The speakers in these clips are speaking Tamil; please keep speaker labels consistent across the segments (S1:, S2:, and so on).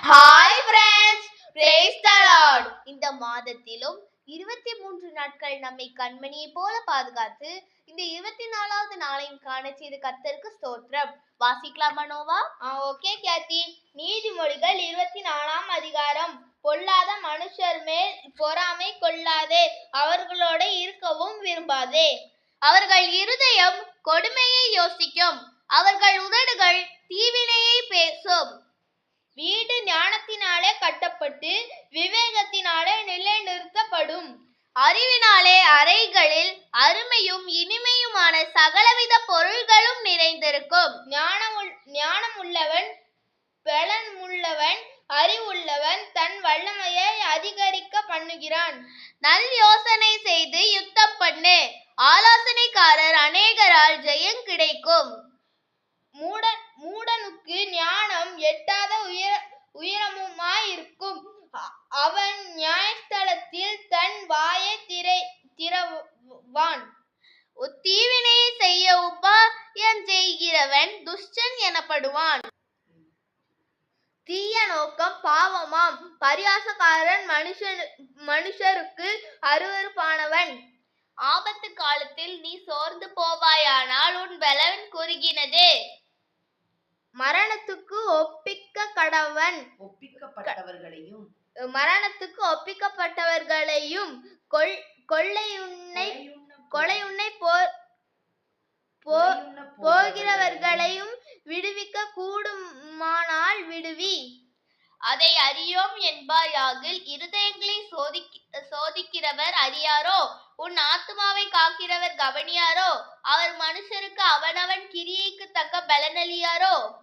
S1: Hi friends praise the lord இந்த மாதத்திலும் இருபத்தி மூன்று நாட்கள் நம்மை கண்மணியை போல பாதுகாத்து இந்த இருபத்தி நாலாவது நாளையும் காண செய்த கத்தருக்கு ஸ்தோத்திரம். வாசிக்கலாமா நோவா? ஆ ஓகே கேத்தி. நீதிமொழிகள் இருபத்தி நாலாம் அதிகாரம். பொல்லாத மனுஷர் மேல் பொறாமை கொள்ளாதே அவர்களோட இருக்கவும் விரும்பாதே. அவர்கள் இருதயம் கொடுமையை யோசிக்கும். அவர்கள் உதடுகள் கட்டப்பட்டு விவேகத்தினாலே நிலைநிறுத்தப்படும். அறிவினாலே அறைகளில் அருமையும் இனிமையுமான சகலவித பொருள்களும் நிறைந்திருக்கும். ஞானமுள் ஞானம் உள்ளவன் பலன் உள்ளவன் அறிவுள்ளவன் தன் வல்லமையை அதிகரிக்க பண்ணுகிறான். நல் யோசனை செய்து யுத்தம் பண்ணு. ஆலோசனைக்காரர் அநேகரால் ஜெயம் கிடைக்கும். மூட மூடனுக்கு ஞானம் எட்டாத உயர உயரமுமாயிருக்கும். அவன் நியாயஸ்தலத்தில் தன் வாயை திரை திறவான் தீவினையை செய்ய உபாயம் செய்கிறவன் துஷ்டன் எனப்படுவான். தீய நோக்கம் பாவமாம். பரியாசக்காரன் மனுஷன் மனுஷருக்கு அருவருப்பானவன். ஆபத்து காலத்தில் நீ சோர்ந்து போவாயானால் உன் பலவன் குறுகினது. மரணத்துக்கு ஒப்பிக்க கடவன்
S2: ஒப்பிக்கப்பட்டவர்களையும்.
S1: மரணத்துக்கு ஒப்பிக்கப்பட்டவர்களையும் கொள் கொள்ளையுன்னை கொலையுன்னை போ போ போகிறவர்களையும். விடுவிக்க கூடுமானால் விடுவி. அதை அறியோம் என்பாயாகில் இருதயங்களை சோதிக் சோதிக்கிறவர் அறியாரோ? உன் ஆத்துமாவை காக்கிறவர் கவனியாரோ? அவர் மனுஷருக்கு அவனவன் கிரியைக்கு தக்க பலனளியாரோ?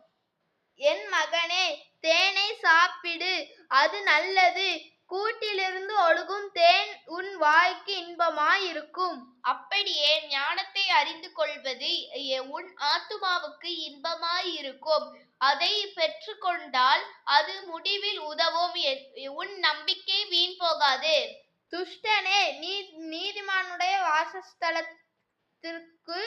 S1: என் மகனே தேனை சாப்பிடு. அது நல்லது. கூட்டிலிருந்து ஒழுகும் தேன் உன் வாய்க்கு இன்பமாயிருக்கும். அப்படியே ஞானத்தை அறிந்து கொள்வது உன் ஆத்துமாவுக்கு இன்பமாயிருக்கும். அதை பெற்றுக்கொண்டால் அது முடிவில் உதவும். எ- உன் நம்பிக்கை வீண் போகாது. துஷ்டனே நீ நீதிமானுடைய வாசஸ்தலத்திற்கு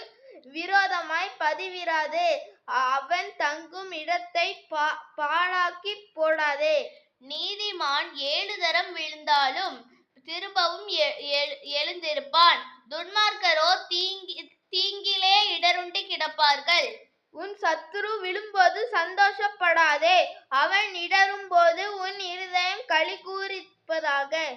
S1: விரோதமாய் பதிவிராதே. அவன் தங்கும் இடத்தை பா- பாழாக்கி போடாதே. நீதிமான் ஏழு தரம் விழுந்தாலும் திரும்பவும் எ- எழுந்திருப்பான். துன்மார்க்கரோ தீங்கி தீங்கிலே இடருண்டி கிடப்பார்கள். உன் சத்துரு விழும்போது சந்தோஷப்படாதே. அவன் இடரும் போது உன் இருதயம் களி கூறிப்பதாக.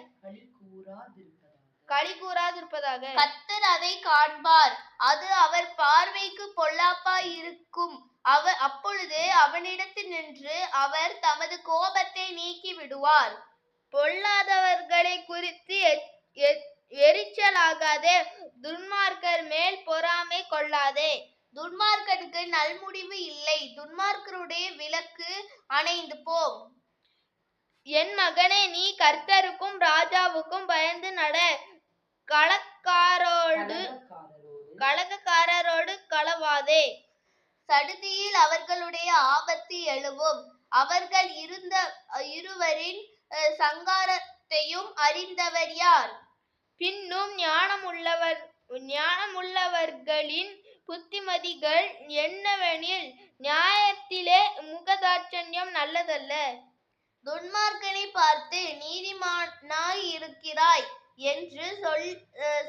S2: களி கூறாதிருப்பதாக.
S1: கத்தர் அதை காண்பார். அது அவர் பார்வைக்கு பொல்லாப்பாய் இருக்கும் அவர் அப்பொழுது அவனிடத்தில் நின்று அவர் தமது கோபத்தை நீக்கி விடுவார் பொல்லாதவர்களை குறித்து எரிச்சலாகாதே துன்மார்க்கர் மேல் பொறாமை கொள்ளாதே. துன்மார்க்கனுக்கு நல்முடிவு இல்லை. துன்மார்க்கருடைய விளக்கு அணைந்து போம் என் மகனே நீ கர்த்தருக்கும் ராஜாவுக்கும் பயந்து நட. களக்காரோடு
S2: கலகக்காரரோடு
S1: களவாதே. சடுதியில் அவர்களுடைய ஆபத்து எழுவும். அவர்கள் இருந்த இருவரின் சங்காரத்தையும் அறிந்தவர் யார்? பின்னும் ஞானமுள்ளவர் ஞானமுள்ளவர்களின் புத்திமதிகள் என்னவெனில் நியாயத்திலே முகதாட்சண்யம் நல்லதல்ல. துன்மார்க்கனை பார்த்து நீதிமானாய் இருக்கிறாய். என்று சொல்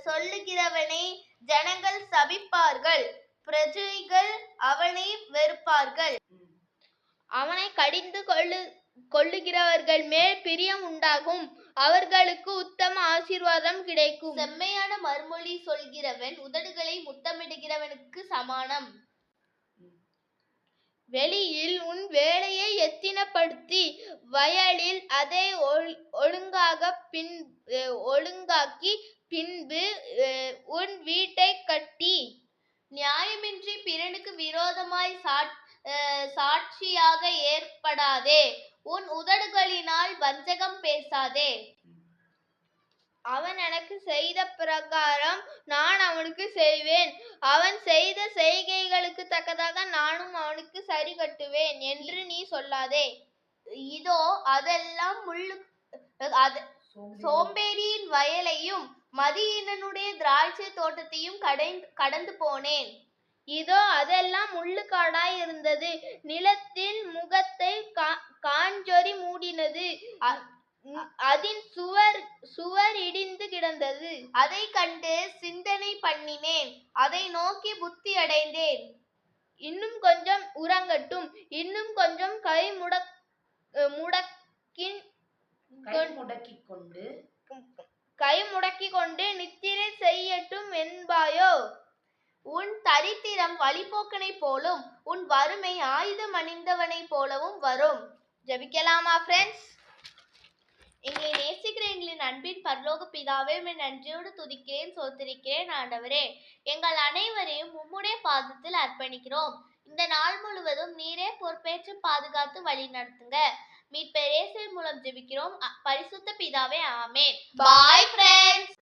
S1: சொல்லுகிறவனை ஜனங்கள் சபிப்பார்கள். பிரஜைகள் அவனை வெறுப்பார்கள். அவனை கடிந்து கொள்ளு கொள்ளுகிறவர்கள் மேல் பிரியம் உண்டாகும். அவர்களுக்கு உத்தம ஆசீர்வாதம் கிடைக்கும். செம்மையான மறுமொழி சொல்கிறவன் உதடுகளை முத்தமிடுகிறவனுக்கு சமானம். வெளியில் உன் வேலையை எத்தினப்படுத்தி வயலில் அதை ஒழு- ஒழுங்காக பின் ஒழுங்காக்கி பின்பு உன் வீட்டை கட்டி. நியாயமின்றி பிறனுக்கு விரோதமாய் சாட்- சாட்சியாக ஏற்படாதே. உன் உதடுகளினால் வஞ்சகம் பேசாதே. அவன் எனக்கு செய்த பிரகாரம் நான் அவனுக்கு செய்வேன். அவன் செய்த செய்கைகளுக்கு தக்கதாக நானும் அவனுக்கு சரி கட்டுவேன் என்று நீ சொல்லாதே. இதோ அதெல்லாம் முள்ளு அது
S2: சோம்பேறி.
S1: சோம்பேறியின் வயலையும் மதியீனனுடைய திராட்சை தோட்டத்தையும் கடை கடந்து போனேன். இதோ அதெல்லாம் முள்ளுக்காடாய் இருந்தது. நிலத்தில் முகத்தை காஞ்சொறி மூடினது. அதின் சுவர் சுவர் இடிந்து கிடந்தது.
S3: அதை கண்டு சிந்தனை பண்ணினேன். அதை நோக்கி புத்தி அடைந்தேன்.
S1: இன்னும் கொஞ்சம் உறங்கட்டும். இன்னும் கொஞ்சம் கை முடக் அஹ் முடக்கின்
S2: கை முடக்கிக் கொண்டு
S1: கை முடக்கி கொண்டு நித்திரை செய்யட்டும் என்பாயோ?
S3: உன் தரித்திரம் வழிபோக்கனைப் போலும் உன் வறுமை ஆயுதம் அணிந்தவனைப் போலவும் வரும்.
S1: ஜபிக்கலாமா ஃப்ரெண்ட்ஸ்
S3: எங்களை நேசிக்கிற எங்களின் அன்பின் பரலோக பிதாவே உம்மை நன்றியோடு துதிக்கிறேன் சோத்திருக்கிறேன் ஆண்டவரே. எங்கள் அனைவரையும் உம்முடைய பாதத்தில் அர்ப்பணிக்கிறோம். இந்த நாள் முழுவதும் நீரே பொறுப்பேற்று பாதுகாத்து வழி நடத்துங்க மீட்பெரேசர் மூலம் ஜெபிக்கிறோம். பரிசுத்த பிதாவே ஆமே
S1: பாய் ஃப்ரெண்ட்ஸ்